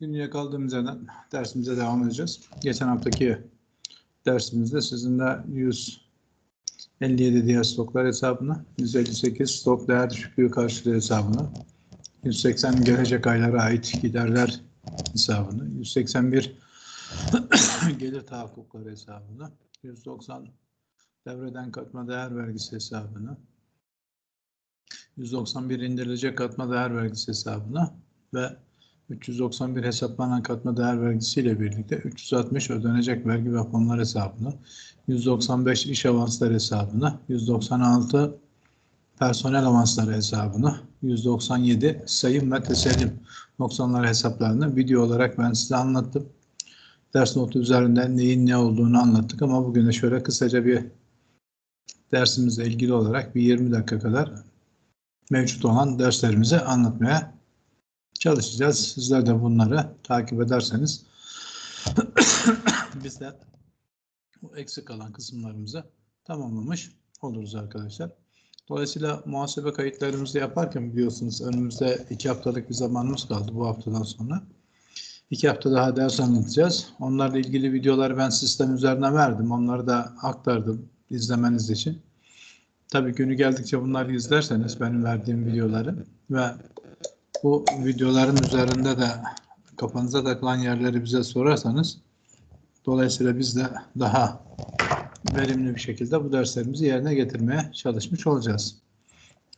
Günlüğe kaldığımız yerden dersimize devam edeceğiz. Geçen haftaki dersimizde sizinle 157 diğer stoklar hesabını, 158 stok değer düşüklüğü karşılığı hesabını, 180 gelecek aylara ait giderler hesabını, 181 gelir tahakkukları hesabını, 190 devreden katma değer vergisi hesabını, 191 indirilecek katma değer vergisi hesabına ve 391 hesaplanan katma değer vergisi ile birlikte 360 ödenecek vergi ve fonlar hesabına, 195 iş avansları hesabına, 196 personel avansları hesabına, 197 sayım ve tesellim noksanları hesaplarını video olarak ben size anlattım. Ders notu üzerinden neyin ne olduğunu anlattık ama bugün de şöyle kısaca bir dersimizle ilgili olarak bir 20 dakika kadar mevcut olan derslerimizi anlatmaya çalışacağız. Sizler de bunları takip ederseniz biz de bu eksik kalan kısımlarımızı tamamlamış oluruz arkadaşlar. Dolayısıyla muhasebe kayıtlarımızı yaparken biliyorsunuz önümüzde iki haftalık bir zamanımız kaldı bu haftadan sonra. İki hafta daha ders anlatacağız. Onlarla ilgili videoları ben sistem üzerinden verdim. Onları da aktardım izlemeniz için. Tabii günü geldikçe bunları izlerseniz benim verdiğim videoları ve bu videoların üzerinde de kafanıza takılan yerleri bize sorarsanız dolayısıyla biz de daha verimli bir şekilde bu derslerimizi yerine getirmeye çalışmış olacağız.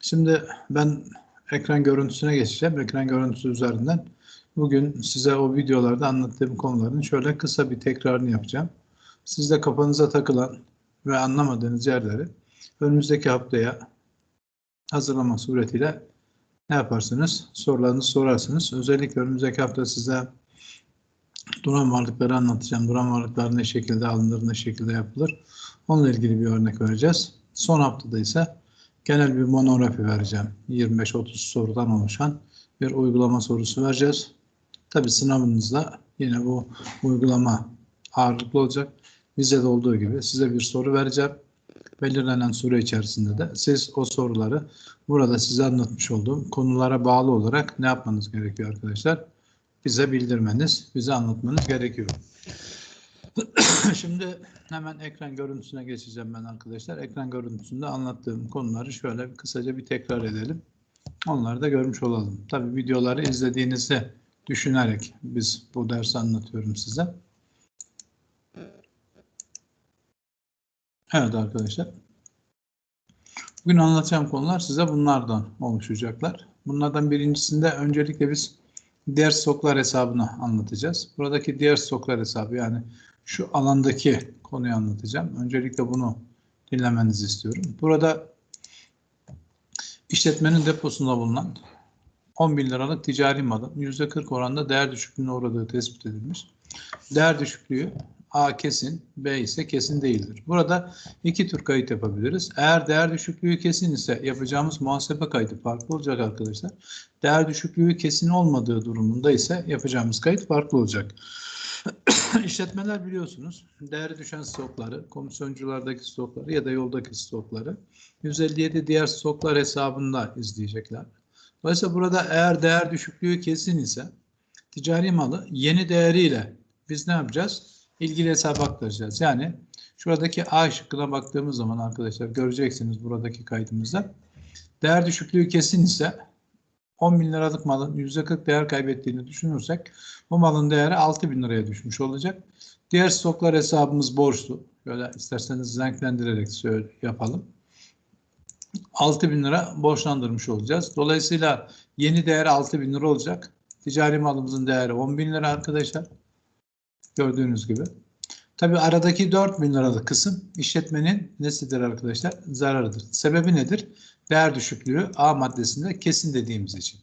Şimdi ben ekran görüntüsüne geçeceğim. Ekran görüntüsü üzerinden bugün size o videolarda anlattığım konuların şöyle kısa bir tekrarını yapacağım. Siz de kafanıza takılan ve anlamadığınız yerleri önümüzdeki haftaya hazırlama suretiyle ne yaparsınız? Sorularınızı sorarsınız. Özellikle önümüzdeki hafta size duran varlıkları anlatacağım. Duran varlıklar ne şekilde alınır, ne şekilde yapılır. Onunla ilgili bir örnek vereceğiz. Son haftada ise genel bir monografi vereceğim. 25-30 sorudan oluşan bir uygulama sorusu vereceğiz. Tabi sınavınızda yine bu uygulama ağırlıklı olacak. Bize de olduğu gibi size bir soru vereceğim belirlenen süre içerisinde de siz o soruları burada size anlatmış olduğum konulara bağlı olarak ne yapmanız gerekiyor arkadaşlar? Bize bildirmeniz, bize anlatmanız gerekiyor. Şimdi hemen ekran görüntüsüne geçeceğim ben arkadaşlar. Ekran görüntüsünde anlattığım konuları şöyle kısaca bir tekrar edelim. Onları da görmüş olalım. Tabii videoları izlediğinizi düşünerek biz bu dersi anlatıyorum size. Evet arkadaşlar. Bugün anlatacağım konular size bunlardan oluşacaklar. Bunlardan birincisinde öncelikle biz diğer stoklar hesabını anlatacağız. Buradaki diğer stoklar hesabı yani şu alandaki konuyu anlatacağım. Öncelikle bunu dinlemenizi istiyorum. Burada işletmenin deposunda bulunan 10 bin liralık ticari malın %40 oranda değer düşüklüğüne uğradığı tespit edilmiş. Değer düşüklüğü A kesin, B ise kesin değildir. Burada iki tür kayıt yapabiliriz. Eğer değer düşüklüğü kesin ise yapacağımız muhasebe kaydı farklı olacak arkadaşlar. Değer düşüklüğü kesin olmadığı durumunda ise yapacağımız kayıt farklı olacak. İşletmeler biliyorsunuz değeri düşen stokları, komisyonculardaki stokları ya da yoldaki stokları 157 diğer stoklar hesabında izleyecekler. Dolayısıyla burada eğer değer düşüklüğü kesin ise ticari malı yeni değeriyle biz ne yapacağız? İlgili hesaba aktaracağız. Yani şuradaki A şıkkına baktığımız zaman arkadaşlar göreceksiniz buradaki kaydımızda. Değer düşüklüğü kesin ise 10 bin liralık malın %40 değer kaybettiğini düşünürsek bu malın değeri 6 bin liraya düşmüş olacak. Diğer stoklar hesabımız borçlu. Böyle isterseniz renklendirerek yapalım. 6 bin lira borçlandırmış olacağız. Dolayısıyla yeni değer 6 bin lira olacak. Ticari malımızın değeri 10 bin lira arkadaşlar. Gördüğünüz gibi. Tabi aradaki 4 bin liralık kısım işletmenin nesidir arkadaşlar? Zararıdır. Sebebi nedir? Değer düşüklüğü A maddesinde kesin dediğimiz için.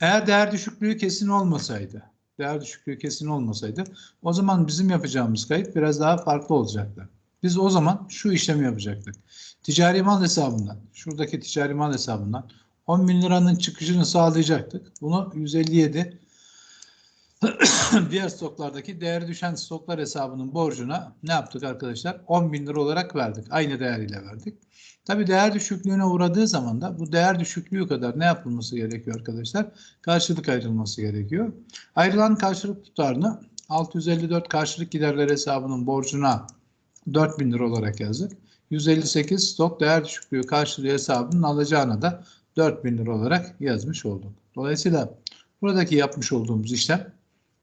Eğer değer düşüklüğü kesin olmasaydı, değer düşüklüğü kesin olmasaydı o zaman bizim yapacağımız kayıt biraz daha farklı olacaktı. Biz o zaman şu işlemi yapacaktık. Ticari mal hesabından, şuradaki ticari mal hesabından 10 bin liranın çıkışını sağlayacaktık. Bunu 157 diğer stoklardaki değeri düşen stoklar hesabının borcuna ne yaptık arkadaşlar? 10 bin lira olarak verdik. Aynı değeriyle verdik. Tabi değer düşüklüğüne uğradığı zaman da bu değer düşüklüğü kadar ne yapılması gerekiyor arkadaşlar? Karşılık ayrılması gerekiyor. Ayrılan karşılık tutarını 654 karşılık giderler hesabının borcuna 4 bin lira olarak yazdık. 158 stok değer düşüklüğü karşılığı hesabının alacağına da 4 bin lira olarak yazmış olduk. Dolayısıyla buradaki yapmış olduğumuz işlem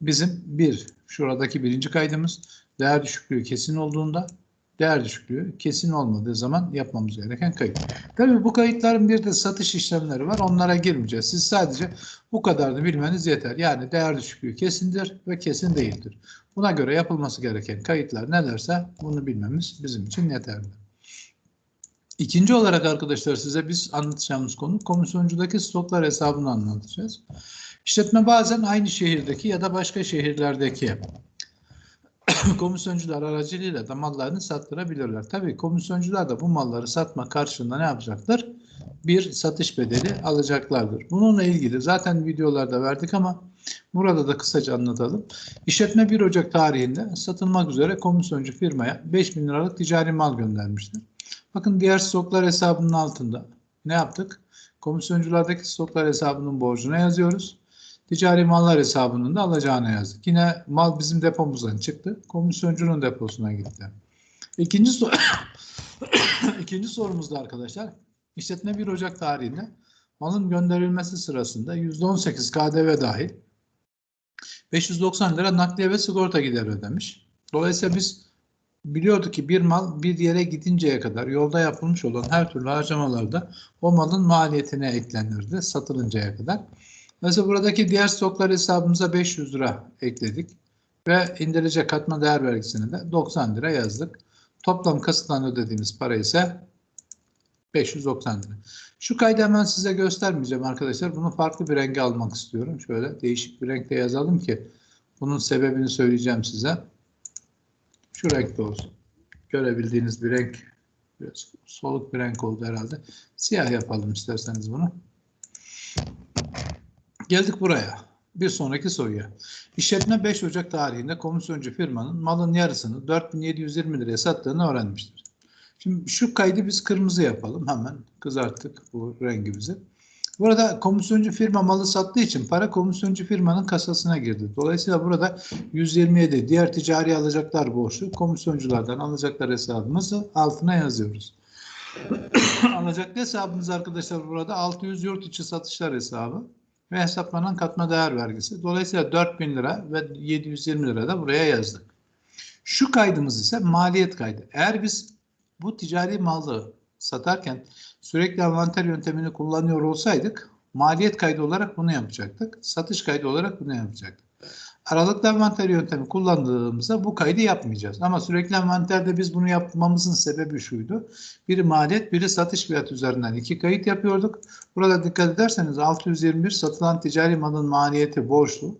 bizim bir şuradaki birinci kaydımız değer düşüklüğü kesin olduğunda değer düşüklüğü kesin olmadığı zaman yapmamız gereken kayıt. Tabii bu kayıtların bir de satış işlemleri var. Onlara girmeyeceğiz. Siz sadece bu kadarını bilmeniz yeter. Yani değer düşüklüğü kesindir ve kesin değildir. Buna göre yapılması gereken kayıtlar nelerse bunu bilmemiz bizim için yeterli. İkinci olarak arkadaşlar size biz anlatacağımız konu komisyoncudaki stoklar hesabını anlatacağız. İşletme bazen aynı şehirdeki ya da başka şehirlerdeki komisyoncular aracılığıyla da mallarını sattırabilirler. Tabii komisyoncular da bu malları satma karşılığında ne yapacaklar? Bir satış bedeli alacaklardır. Bununla ilgili zaten videolarda verdik ama burada da kısaca anlatalım. İşletme 1 Ocak tarihinde satılmak üzere komisyoncu firmaya 5 bin liralık ticari mal göndermiştir. Bakın diğer stoklar hesabının altında ne yaptık? Komisyonculardaki stoklar hesabının borcuna yazıyoruz. Ticari mallar hesabının da alacağına yazdık. Yine mal bizim depomuzdan çıktı. Komisyoncunun deposuna gitti. İkinci, sor İkinci sorumuzda arkadaşlar işletme 1 Ocak tarihinde malın gönderilmesi sırasında %18 KDV dahil 590 lira nakliye ve sigorta gideri ödemiş. Dolayısıyla biz biliyorduk ki bir mal bir yere gidinceye kadar yolda yapılmış olan her türlü harcamalarda o malın maliyetine eklenirdi satılıncaya kadar. Mesela buradaki diğer stoklar hesabımıza 500 lira ekledik ve indirilecek katma değer vergisine de 90 lira yazdık. Toplam kasıttan ödediğimiz para ise 590 lira. Şu kaydı hemen size göstermeyeceğim arkadaşlar. Bunu farklı bir renge almak istiyorum. Şöyle değişik bir renkte yazalım ki bunun sebebini söyleyeceğim size. Şu renkte olsun. Görebildiğiniz bir renk. Biraz soluk bir renk oldu herhalde. Siyah yapalım isterseniz bunu. Geldik buraya. Bir sonraki soruya. İşletme 5 Ocak tarihinde komisyoncu firmanın malın yarısını 4720 liraya sattığını öğrenmiştir. Şimdi şu kaydı biz kırmızı yapalım. Hemen kızarttık bu rengimizi. Burada komisyoncu firma malı sattığı için para komisyoncu firmanın kasasına girdi. Dolayısıyla burada 127 diğer ticari alacaklar borçlu komisyonculardan alacaklar hesabımızı altına yazıyoruz. alacaklı hesabımız arkadaşlar burada 600 yurt içi satışlar hesabı ve hesaplanan katma değer vergisi. Dolayısıyla 4000 lira ve 720 lira da buraya yazdık. Şu kaydımız ise maliyet kaydı. Eğer biz bu ticari malı satarken sürekli envanter yöntemini kullanıyor olsaydık maliyet kaydı olarak bunu yapacaktık. Satış kaydı olarak bunu yapacaktık. Aralıklı envanter yöntemi kullandığımızda bu kaydı yapmayacağız. Ama sürekli envanterde biz bunu yapmamızın sebebi şuydu. Biri maliyet, biri satış fiyatı üzerinden iki kayıt yapıyorduk. Burada dikkat ederseniz 621 satılan ticari malın maliyeti borçlu.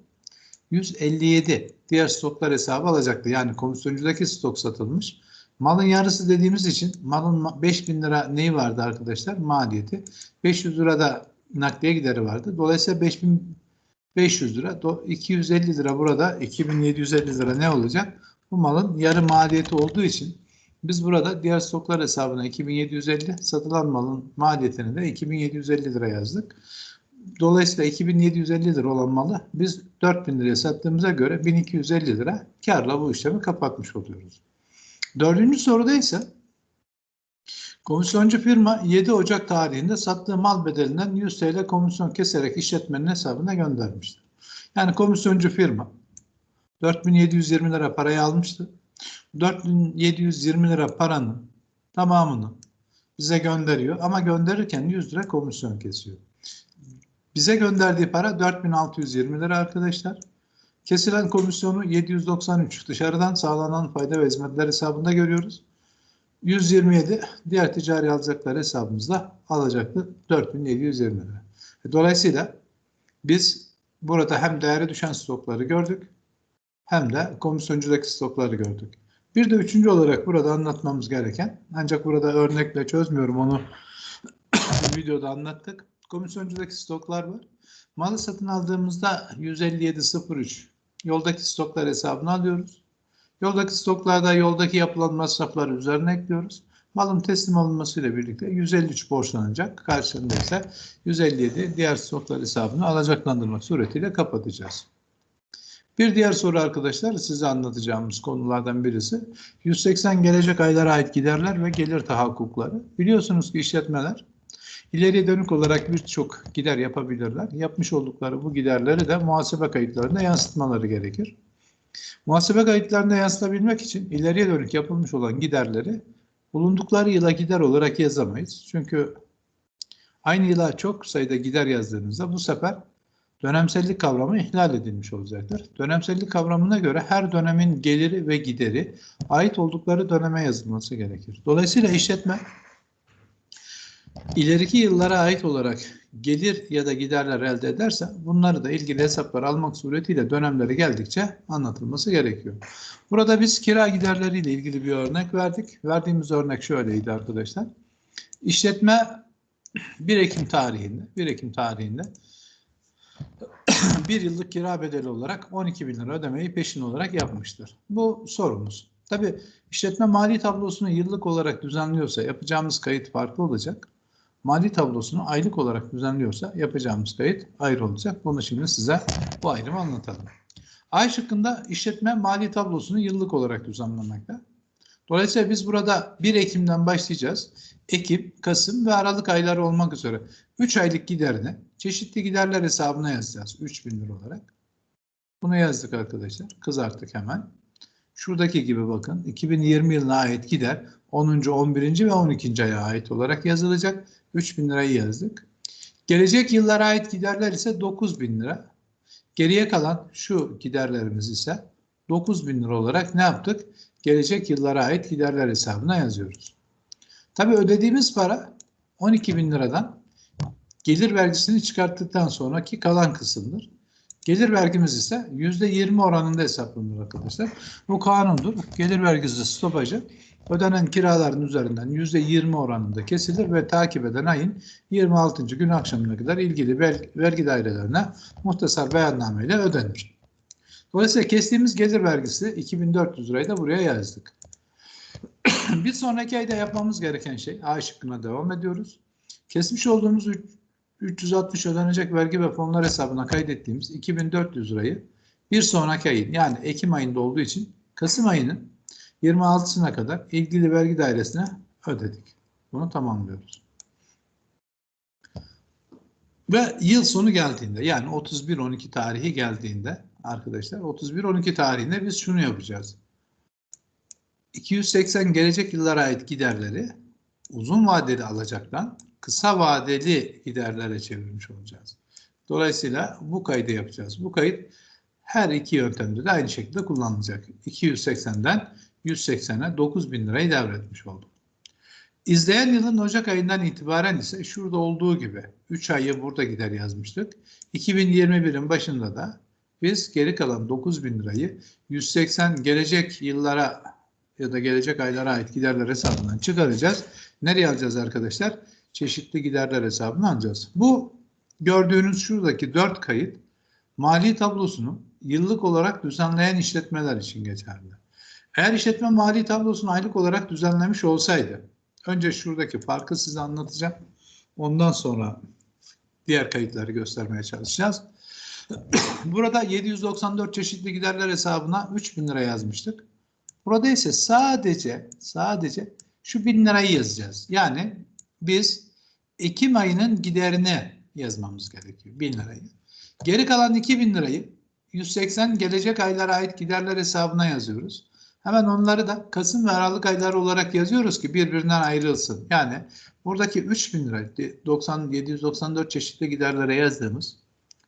157 diğer stoklar hesabı alacaktı. Yani komisyoncudaki stok satılmış. Malın yarısı dediğimiz için malın 5000 lira neyi vardı arkadaşlar? Maliyeti. 500 lira da nakliye gideri vardı. Dolayısıyla 5500 lira, 250 lira burada 2750 lira ne olacak? Bu malın yarı maliyeti olduğu için biz burada diğer stoklar hesabına 2750, satılan malın maliyetini de 2750 lira yazdık. Dolayısıyla 2750 lira olan malı biz 4000 liraya sattığımıza göre 1250 lira karla bu işlemi kapatmış oluyoruz. Dördüncü soruda ise komisyoncu firma 7 Ocak tarihinde sattığı mal bedelinden 100 TL komisyon keserek işletmenin hesabına göndermiştir. Yani komisyoncu firma 4720 lira parayı almıştı. 4720 lira paranın tamamını bize gönderiyor ama gönderirken 100 lira komisyon kesiyor. Bize gönderdiği para 4620 lira arkadaşlar. Kesilen komisyonu 793 dışarıdan sağlanan fayda ve hizmetler hesabında görüyoruz. 127 diğer ticari alacaklar hesabımızda alacaktı 4720 lira. Dolayısıyla biz burada hem değeri düşen stokları gördük hem de komisyoncudaki stokları gördük. Bir de üçüncü olarak burada anlatmamız gereken ancak burada örnekle çözmüyorum onu videoda anlattık. Komisyoncudaki stoklar var. Malı satın aldığımızda 157.03 Yoldaki stoklar hesabına alıyoruz. Yoldaki stoklarda yoldaki yapılan masrafları üzerine ekliyoruz. Malın teslim alınmasıyla birlikte 153 borçlanacak. Karşılığında ise 157 diğer stoklar hesabını alacaklandırmak suretiyle kapatacağız. Bir diğer soru arkadaşlar size anlatacağımız konulardan birisi 180 gelecek aylara ait giderler ve gelir tahakkukları. Biliyorsunuz ki işletmeler ileriye dönük olarak birçok gider yapabilirler. Yapmış oldukları bu giderleri de muhasebe kayıtlarına yansıtmaları gerekir. Muhasebe kayıtlarına yansıtabilmek için ileriye dönük yapılmış olan giderleri bulundukları yıla gider olarak yazamayız. Çünkü aynı yıla çok sayıda gider yazdığınızda bu sefer dönemsellik kavramı ihlal edilmiş olacaktır. Dönemsellik kavramına göre her dönemin geliri ve gideri ait oldukları döneme yazılması gerekir. Dolayısıyla işletme ileriki yıllara ait olarak gelir ya da giderler elde ederse bunları da ilgili hesaplar almak suretiyle dönemleri geldikçe anlatılması gerekiyor. Burada biz kira giderleriyle ilgili bir örnek verdik. Verdiğimiz örnek şöyleydi arkadaşlar. İşletme 1 Ekim tarihinde 1 Ekim tarihinde bir yıllık kira bedeli olarak 12 bin lira ödemeyi peşin olarak yapmıştır. Bu sorumuz. Tabi işletme mali tablosunu yıllık olarak düzenliyorsa yapacağımız kayıt farklı olacak. Mali tablosunu aylık olarak düzenliyorsa yapacağımız kayıt ayrı olacak. Bunu şimdi size bu ayrımı anlatalım. Ay şıkkında işletme mali tablosunu yıllık olarak düzenlemekte. Dolayısıyla biz burada 1 Ekim'den başlayacağız. Ekim, Kasım ve Aralık ayları olmak üzere 3 aylık giderini çeşitli giderler hesabına yazacağız. 3000 lira olarak. Bunu yazdık arkadaşlar. Kızarttık hemen. Şuradaki gibi bakın 2020 yılına ait gider 10. 11. ve 12. aya ait olarak yazılacak. 3000 lirayı yazdık. Gelecek yıllara ait giderler ise 9000 lira. Geriye kalan şu giderlerimiz ise 9000 lira olarak ne yaptık? Gelecek yıllara ait giderler hesabına yazıyoruz. Tabii ödediğimiz para 12 bin liradan gelir vergisini çıkarttıktan sonraki kalan kısımdır. Gelir vergimiz ise %20 oranında hesaplanır arkadaşlar. Bu kanundur. Gelir vergisi stopajı ödenen kiraların üzerinden %20 oranında kesilir ve takip eden ayın 26. gün akşamına kadar ilgili vergi dairelerine muhtasar beyannameyle ödenir. Dolayısıyla kestiğimiz gelir vergisi 2400 lirayı da buraya yazdık. bir sonraki ayda yapmamız gereken şey A şıkkına devam ediyoruz. Kesmiş olduğumuz 360 ödenecek vergi ve fonlar hesabına kaydettiğimiz 2400 lirayı bir sonraki ayın yani Ekim ayında olduğu için Kasım ayının 26'sına kadar ilgili vergi dairesine ödedik. Bunu tamamlıyoruz. Ve yıl sonu geldiğinde yani 31-12 tarihi geldiğinde arkadaşlar 31-12 tarihinde biz şunu yapacağız. 280 gelecek yıllara ait giderleri uzun vadeli alacaktan kısa vadeli giderlere çevirmiş olacağız. Dolayısıyla bu kaydı yapacağız. Bu kayıt her iki yöntemde de aynı şekilde kullanılacak. 280'den 180'e 9000 lirayı devretmiş olduk. İzleyen yılın Ocak ayından itibaren ise şurada olduğu gibi 3 ayı burada gider yazmıştık. 2021'in başında da biz geri kalan 9000 lirayı 180 gelecek yıllara ya da gelecek aylara ait giderler hesabından çıkaracağız. Nereye alacağız arkadaşlar? Çeşitli giderler hesabına alacağız. Bu gördüğünüz şuradaki 4 kayıt mali tablosunu yıllık olarak düzenleyen işletmeler için geçerli. Eğer işletme mali tablosunu aylık olarak düzenlemiş olsaydı, önce şuradaki farkı size anlatacağım. Ondan sonra diğer kayıtları göstermeye çalışacağız. Burada 794 çeşitli giderler hesabına 3000 lira yazmıştık. Burada ise sadece sadece şu 1000 lirayı yazacağız. Yani biz Ekim ayının giderini yazmamız gerekiyor. 1000 lirayı. Geri kalan 2000 lirayı 180 gelecek aylara ait giderler hesabına yazıyoruz. Hemen onları da Kasım ve Aralık ayları olarak yazıyoruz ki birbirinden ayrılsın. Yani buradaki 3000 lira 90 794 çeşitli giderlere yazdığımız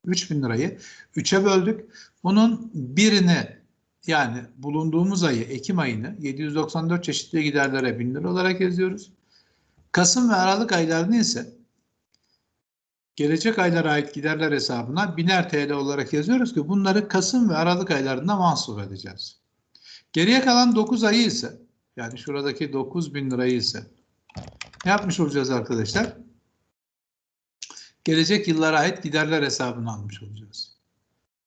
3000 lirayı 3'e böldük. Bunun birini yani bulunduğumuz ayı Ekim ayını 794 çeşitli giderlere 1000 lira olarak yazıyoruz. Kasım ve Aralık aylarını ise gelecek aylara ait giderler hesabına biner TL olarak yazıyoruz ki bunları Kasım ve Aralık aylarında mahsup edeceğiz. Geriye kalan 9 ayı ise yani şuradaki 9 bin lirayı ise ne yapmış olacağız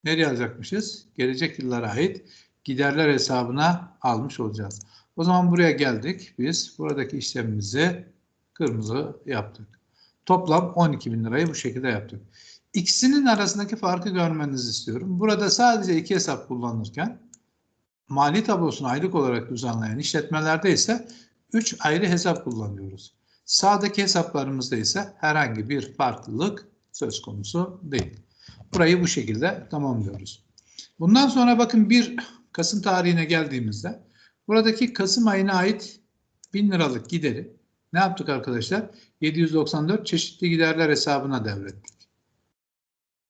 nereye alacakmışız? Gelecek yıllara ait giderler hesabına almış olacağız. O zaman buraya geldik. Biz buradaki işlemimizi kırmızı yaptık. Toplam 12 bin lirayı bu şekilde yaptık. İkisinin arasındaki farkı görmenizi istiyorum. Burada sadece iki hesap kullanırken mali tablosunu aylık olarak düzenleyen işletmelerde ise 3 ayrı hesap kullanıyoruz. Sağdaki hesaplarımızda ise herhangi bir farklılık söz konusu değil. Burayı bu şekilde tamamlıyoruz. Bundan sonra bakın 1 Kasım tarihine geldiğimizde buradaki Kasım ayına ait 1000 liralık gideri ne yaptık arkadaşlar? 794 çeşitli giderler hesabına devrettik.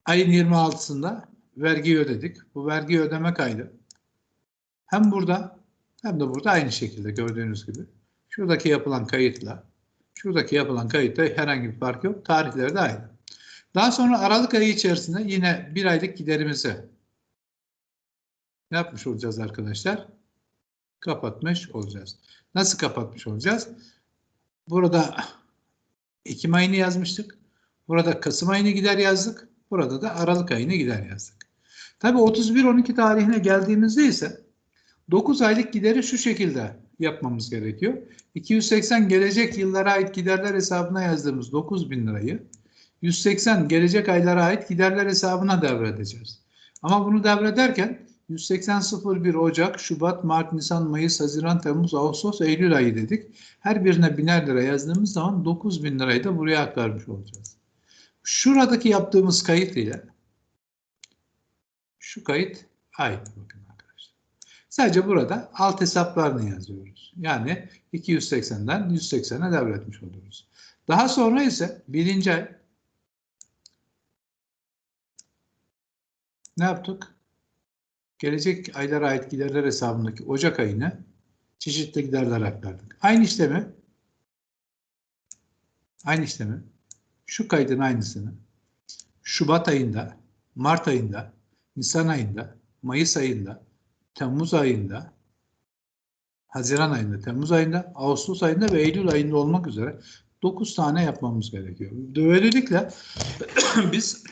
Ayın 26'sında vergiyi ödedik. Bu vergiyi ödeme kaydı hem burada hem de burada aynı şekilde gördüğünüz gibi. Şuradaki yapılan kayıtla şuradaki yapılan kayıtta herhangi bir fark yok. Tarihleri de aynı. Daha sonra Aralık ayı içerisinde yine bir aylık giderimizi ne yapmış olacağız arkadaşlar? Kapatmış olacağız. Nasıl kapatmış olacağız? Burada Ekim ayını yazmıştık. Burada Kasım ayını gider yazdık. Burada da Aralık ayını gider yazdık. Tabii 31-12 tarihine geldiğimizde ise 9 aylık gideri şu şekilde yapmamız gerekiyor. 280 gelecek yıllara ait giderler hesabına yazdığımız 9 bin lirayı 180 gelecek aylara ait giderler hesabına devredeceğiz. Ama bunu devrederken 180 01 Ocak, Şubat, Mart, Nisan, Mayıs, Haziran, Temmuz, Ağustos, Eylül ayı dedik. Her birine biner lira yazdığımız zaman 9 bin lirayı da buraya aktarmış olacağız. Şuradaki yaptığımız kayıt ile şu kayıt aynı bakın. Sadece burada alt hesaplarını yazıyoruz. Yani 280'den 180'e devretmiş oluyoruz. Daha sonra ise birinci ay ne yaptık? Gelecek aylara ait giderler hesabındaki Ocak ayını çeşitli giderler aktardık. Aynı işlemi aynı işlemi şu kaydın aynısını Şubat ayında, Mart ayında, Nisan ayında, Mayıs ayında, Temmuz ayında, Haziran ayında, Temmuz ayında, Ağustos ayında ve Eylül ayında olmak üzere 9 tane yapmamız gerekiyor. Böylelikle biz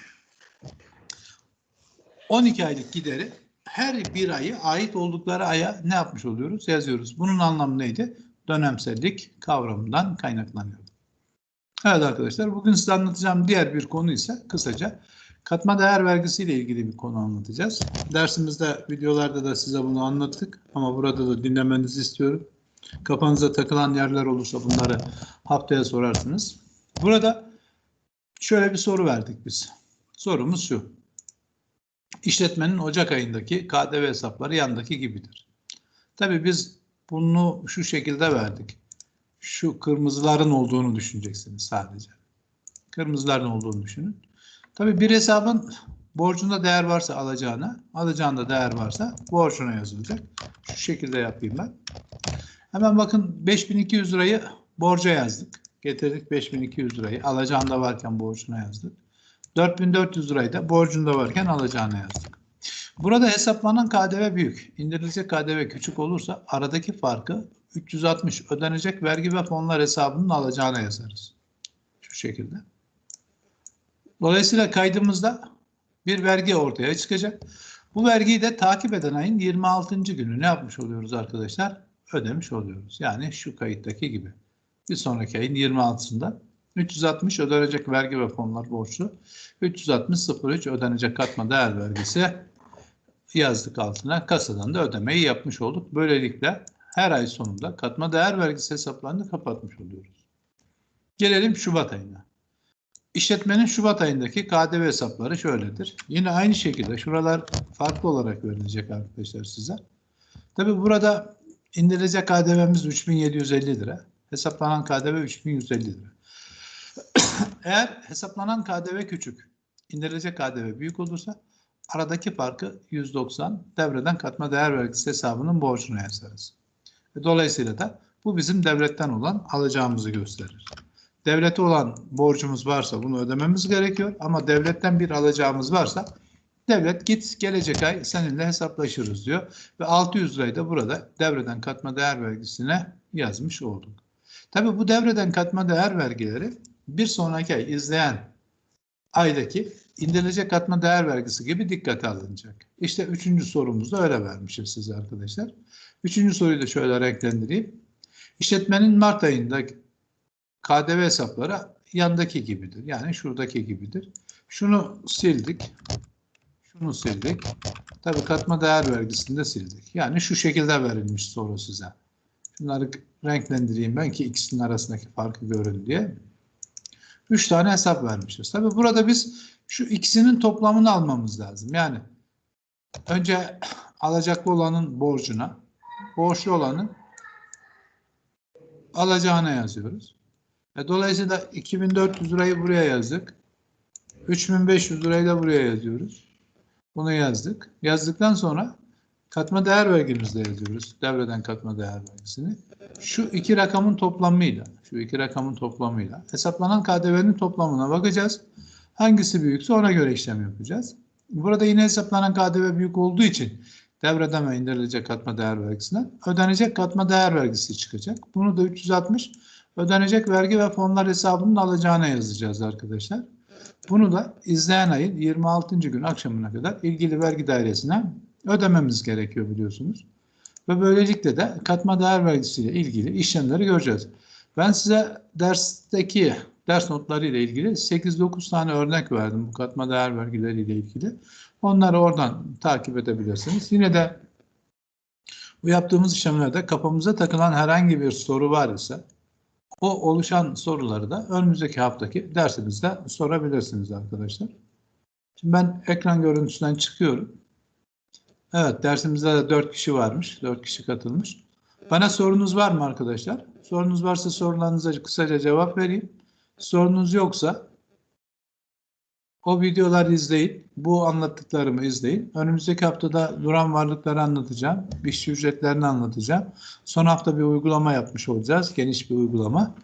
12 aylık gideri her bir ayı ait oldukları aya ne yapmış oluyoruz? Yazıyoruz. Bunun anlamı neydi? Dönemsellik kavramından kaynaklanıyor. Evet arkadaşlar bugün size anlatacağım diğer bir konu ise kısaca katma değer vergisi ile ilgili bir konu anlatacağız. Dersimizde videolarda da size bunu anlattık ama burada da dinlemenizi istiyorum. Kafanıza takılan yerler olursa bunları haftaya sorarsınız. Burada şöyle bir soru verdik biz. Sorumuz şu. İşletmenin Ocak ayındaki KDV hesapları yandaki gibidir. Tabii biz bunu şu şekilde verdik. Şu kırmızıların olduğunu düşüneceksiniz sadece. Kırmızıların olduğunu düşünün. Tabii bir hesabın borcunda değer varsa alacağına, alacağında değer varsa borcuna yazılacak. Şu şekilde yapayım ben. Hemen bakın 5200 lirayı borca yazdık. Getirdik 5200 lirayı. Alacağında varken borcuna yazdık. 4400 lirayı da borcunda varken alacağına yazdık. Burada hesaplanan KDV büyük. İndirilecek KDV küçük olursa aradaki farkı 360 ödenecek vergi ve fonlar hesabının alacağına yazarız. Şu şekilde. Dolayısıyla kaydımızda bir vergi ortaya çıkacak. Bu vergiyi de takip eden ayın 26. günü ne yapmış oluyoruz arkadaşlar? Ödemiş oluyoruz. Yani şu kayıttaki gibi. Bir sonraki ayın 26'sında 360 ödenecek vergi ve fonlar borçlu. 360 03 ödenecek katma değer vergisi yazdık altına. Kasadan da ödemeyi yapmış olduk. Böylelikle her ay sonunda katma değer vergisi hesaplarını kapatmış oluyoruz. Gelelim Şubat ayına. İşletmenin Şubat ayındaki KDV hesapları şöyledir. Yine aynı şekilde şuralar farklı olarak verilecek arkadaşlar size. Tabi burada indirilecek KDV'miz 3750 lira. Hesaplanan KDV 3150 lira. Eğer hesaplanan KDV küçük, indirilecek KDV büyük olursa aradaki farkı 190 devreden katma değer vergisi hesabının borcuna yazarız. Dolayısıyla da bu bizim devletten olan alacağımızı gösterir. Devlete olan borcumuz varsa bunu ödememiz gerekiyor ama devletten bir alacağımız varsa devlet git gelecek ay seninle hesaplaşırız diyor ve 600 lirayı da burada devreden katma değer vergisine yazmış olduk. Tabi bu devreden katma değer vergileri bir sonraki ay izleyen aydaki indirilecek katma değer vergisi gibi dikkate alınacak. İşte üçüncü sorumuzda öyle vermişiz size arkadaşlar. Üçüncü soruyu da şöyle renklendireyim. İşletmenin Mart ayında KDV hesapları yandaki gibidir. Yani şuradaki gibidir. Şunu sildik. Şunu sildik. Tabii katma değer vergisini de sildik. Yani şu şekilde verilmiş soru size. Şunları renklendireyim ben ki ikisinin arasındaki farkı görün diye. Üç tane hesap vermişiz. Tabii burada biz şu ikisinin toplamını almamız lazım. Yani önce alacaklı olanın borcuna, borçlu olanın alacağına yazıyoruz. E, dolayısıyla 2400 lirayı buraya yazdık. 3500 lirayı da buraya yazıyoruz. Bunu yazdık. Yazdıktan sonra katma değer vergimizde yazıyoruz. Devreden katma değer vergisini. Şu iki rakamın toplamıyla, şu iki rakamın toplamıyla hesaplanan KDV'nin toplamına bakacağız. Hangisi büyükse ona göre işlem yapacağız. Burada yine hesaplanan KDV büyük olduğu için devreden ve indirilecek katma değer vergisinden ödenecek katma değer vergisi çıkacak. Bunu da 360 ödenecek vergi ve fonlar hesabının alacağına yazacağız arkadaşlar. Bunu da izleyen ayın 26. gün akşamına kadar ilgili vergi dairesine ödememiz gerekiyor biliyorsunuz. Ve böylelikle de katma değer vergisiyle ilgili işlemleri göreceğiz. Ben size dersteki ders notları ile ilgili 8-9 tane örnek verdim bu katma değer vergileri ile ilgili. Onları oradan takip edebilirsiniz. Yine de bu yaptığımız işlemlerde kafamıza takılan herhangi bir soru var ise o oluşan soruları da önümüzdeki haftaki dersimizde sorabilirsiniz arkadaşlar. Şimdi ben ekran görüntüsünden çıkıyorum. Evet dersimizde de 4 kişi varmış. 4 kişi katılmış. Bana sorunuz var mı arkadaşlar? Sorunuz varsa sorularınıza kısaca cevap vereyim. Sorunuz yoksa o videoları izleyin. Bu anlattıklarımı izleyin. Önümüzdeki haftada duran varlıkları anlatacağım. İşçi ücretlerini anlatacağım. Son hafta bir uygulama yapmış olacağız. Geniş bir uygulama.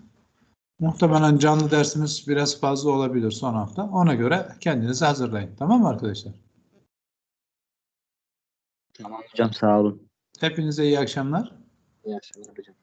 Muhtemelen canlı dersimiz biraz fazla olabilir son hafta. Ona göre kendinizi hazırlayın. Tamam mı arkadaşlar? Tamam hocam sağ olun. Hepinize iyi akşamlar. İyi akşamlar hocam.